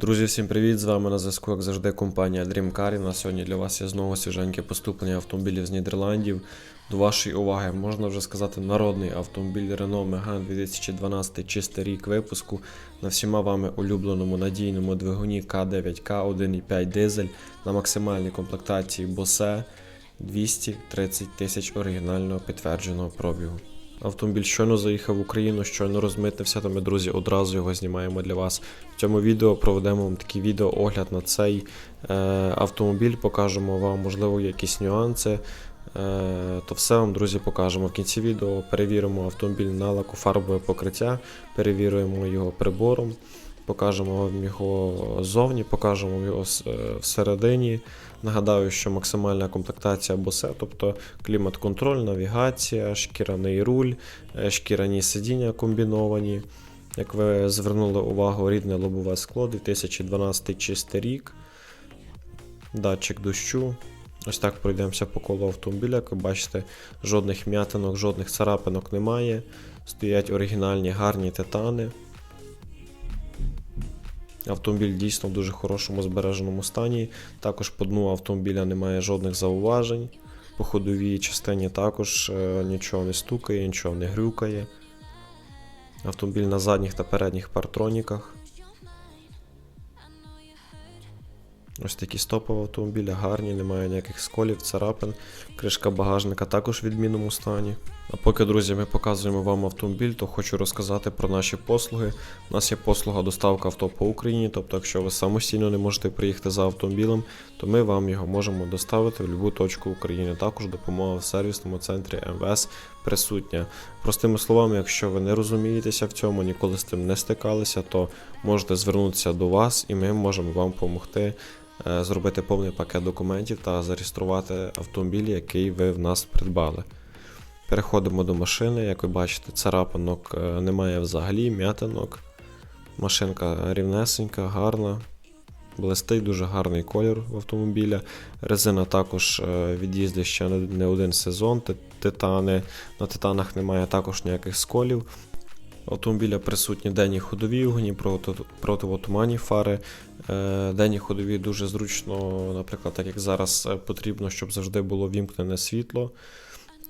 Друзі, всім привіт! З вами на зв'язку, як завжди, компанія Dreamcar. І на сьогодні для вас є знову свіженьке поступлення автомобілів з Нідерландів. До вашої уваги, можна вже сказати, народний автомобіль Renault Megane 2012 чистий рік випуску на всіма вами улюбленому надійному двигуні К9К 1.5 дизель на максимальній комплектації Bose 230 тисяч оригінального підтвердженого пробігу. Автомобіль щойно заїхав в Україну, щойно розмитнився, то ми, друзі, одразу його знімаємо для вас. В цьому відео проведемо вам такий відео огляд на цей е, автомобіль, покажемо вам, можливо, якісь нюанси. Е, то все вам, друзі, покажемо. В кінці відео перевіримо автомобіль на лакофарбове покриття, перевіримо його прибором, покажемо вам його ззовні, покажемо його е, всередині. Нагадаю, що максимальна комплектація Bose, тобто клімат-контроль, навігація, шкіряний руль, е, шкіряні сидіння комбіновані. Як ви звернули увагу, рідне лобове скло, 2012 чистий рік, датчик дощу. Ось так пройдемося по колу автомобіля. Як ви бачите, жодних м'ятинок, жодних царапинок немає. Стоять оригінальні гарні титани. Автомобіль дійсно в дуже хорошому збереженому стані. Також по дну автомобіля немає жодних зауважень. По ходовій частині також е, нічого не стукає, нічого не грюкає. Автомобіль на задніх та передніх партроніках. Ось такі стопи в автомобіля гарні, немає ніяких сколів, царапин. Кришка багажника також в відмінному стані. А поки, друзі, ми показуємо вам автомобіль, то хочу розказати про наші послуги. У нас є послуга доставка авто по Україні, тобто, якщо ви самостійно не можете приїхати за автомобілем, то ми вам його можемо доставити в будь-яку точку України. Також допомога в сервісному центрі МВС присутня. Простими словами, якщо ви не розумієтеся в цьому, ніколи з тим не стикалися, то можете звернутися до вас і ми можемо вам допомогти е, зробити повний пакет документів та зареєструвати автомобіль, який ви в нас придбали. Переходимо до машини. Як ви бачите, царапинок е, немає взагалі, м'ятинок. Машинка рівнесенька, гарна. Блистить дуже гарний колір в автомобіля. Резина також е, від'їздить ще не один сезон. Титани. На титанах немає також ніяких сколів. Автомобіля присутні денні ходові огні, проти- противотуманні фари. Е, Денні ходові дуже зручно, наприклад, так як зараз е, потрібно, щоб завжди було вімкнене світло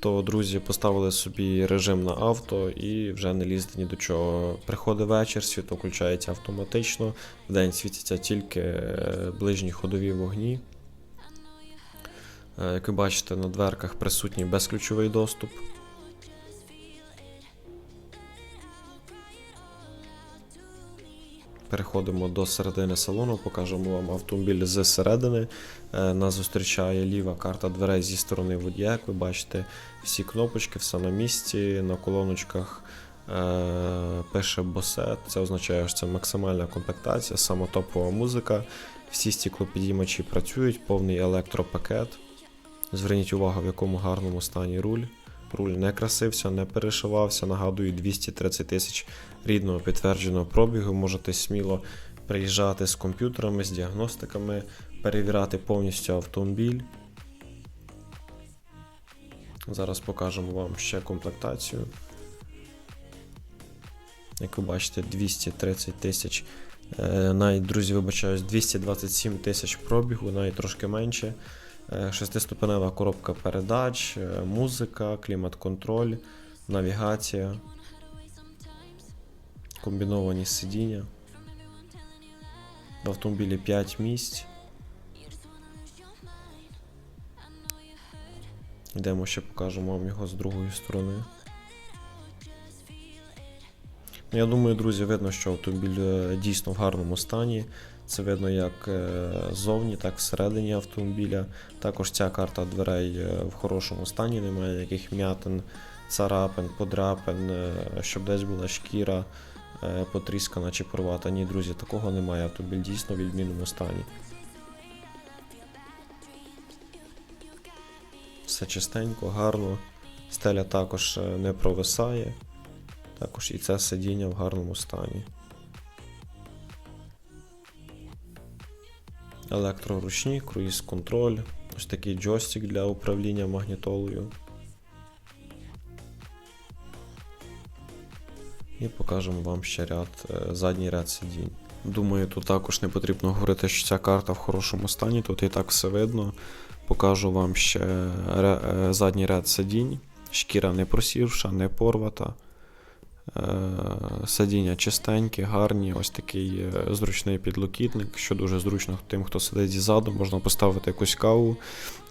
то друзі поставили собі режим на авто і вже не лізти ні до чого. Приходить вечір, світло включається автоматично, вдень світяться тільки е, ближні ходові вогні. Е, Як ви бачите, на дверках присутній безключовий доступ. Переходимо до середини салону, покажемо вам автомобіль з середини. Е, Нас зустрічає ліва карта дверей зі сторони водія. Як ви бачите, всі кнопочки, все на місці. На колоночках е, пише Bose. Це означає, що це максимальна комплектація, сама топова музика. Всі стіклопідіймачі працюють, повний електропакет. Зверніть увагу, в якому гарному стані руль. Руль не красився, не перешивався. Нагадую, 230 тисяч рідного підтвердженого пробігу. Можете сміло приїжджати з комп'ютерами, з діагностиками, перевіряти повністю автомобіль. Зараз покажемо вам ще комплектацію. Як ви бачите, 230 тисяч. Е, Навіть, друзі, вибачаюсь, 227 тисяч пробігу, навіть трошки менше. Е, Шестиступенева коробка передач, е, музика, клімат-контроль, навігація, комбіновані сидіння. В автомобілі 5 місць. Йдемо ще покажемо вам його з другої сторони. Ну, Я думаю, друзі, видно, що автомобіль е, дійсно в гарному стані. Це видно як е, ззовні, так і всередині автомобіля. Також ця карта дверей е, в хорошому стані, немає ніяких м'ятин, царапин, подряпин, е, щоб десь була шкіра потріскана чи порвата. Ні, друзі, такого немає. Автомобіль дійсно в відмінному стані. Все чистенько, гарно. Стеля також не провисає. Також і це сидіння в гарному стані. Електроручні, круїз контроль, ось такий джойстик для управління магнітолою. І покажемо вам ще ряд, е, задній ряд сидінь. Думаю, тут також не потрібно говорити, що ця карта в хорошому стані, тут і так все видно. Покажу вам ще е, задній ряд сидінь. Шкіра не просівша, не порвата. Е, Сидіння чистенькі, гарні, ось такий е, зручний підлокітник, що дуже зручно тим, хто сидить ззаду, можна поставити якусь каву.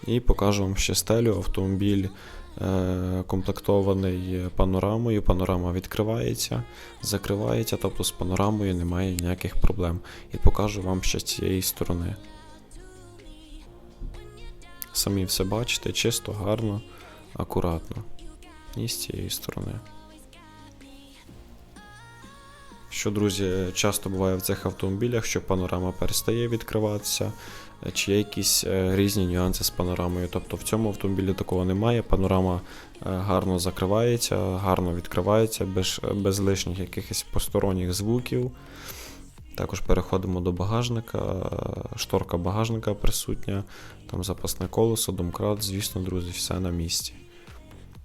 І покажу вам ще стелю. Автомобіль е, комплектований панорамою. Панорама відкривається, закривається, тобто з панорамою немає ніяких проблем. І покажу вам ще з цієї сторони. Самі все бачите, чисто, гарно, акуратно. І з цієї сторони. Що, друзі, часто буває в цих автомобілях, що панорама перестає відкриватися, чи є якісь е, різні нюанси з панорамою. Тобто в цьому автомобілі такого немає. Панорама е, гарно закривається, гарно відкривається, без, без лишніх якихось посторонніх звуків. Також переходимо до багажника, шторка багажника присутня, там запасне колесо, домкрат, звісно, друзі, все на місці.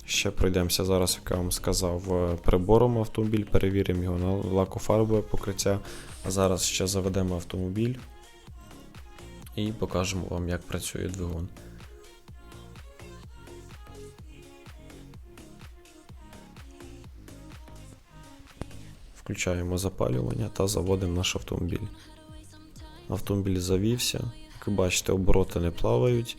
Ще пройдемося зараз, як я вам сказав, прибором автомобіль, перевіримо його на лакофарбове покриття. А зараз ще заведемо автомобіль і покажемо вам, як працює двигун. Включаємо запалювання та заводимо наш автомобіль. Автомобіль завівся. Як ви бачите, обороти не плавають.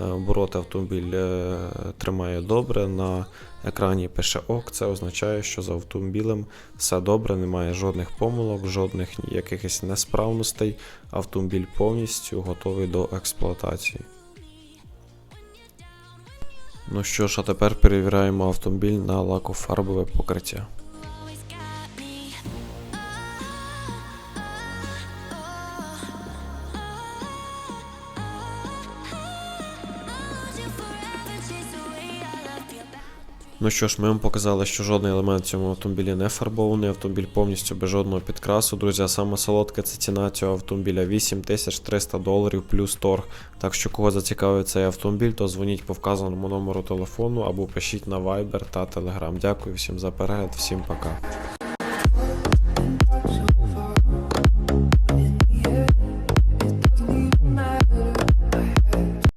Е, Обороти автомобіль е, тримає добре. На екрані пише ОК. Це означає, що з автомобілем все добре, немає жодних помилок, жодних якихось несправностей. Автомобіль повністю готовий до експлуатації. Ну що ж, а тепер перевіряємо автомобіль на лакофарбове покриття. Ну що ж, ми вам показали, що жодний елемент в цьому автомобілі не фарбований, автомобіль повністю без жодного підкрасу. Друзі, а саме солодка це ціна цього автомобіля 8300 доларів плюс торг. Так що кого зацікавить цей автомобіль, то дзвоніть по вказаному номеру телефону або пишіть на Viber та Telegram. Дякую всім за перегляд, всім пока.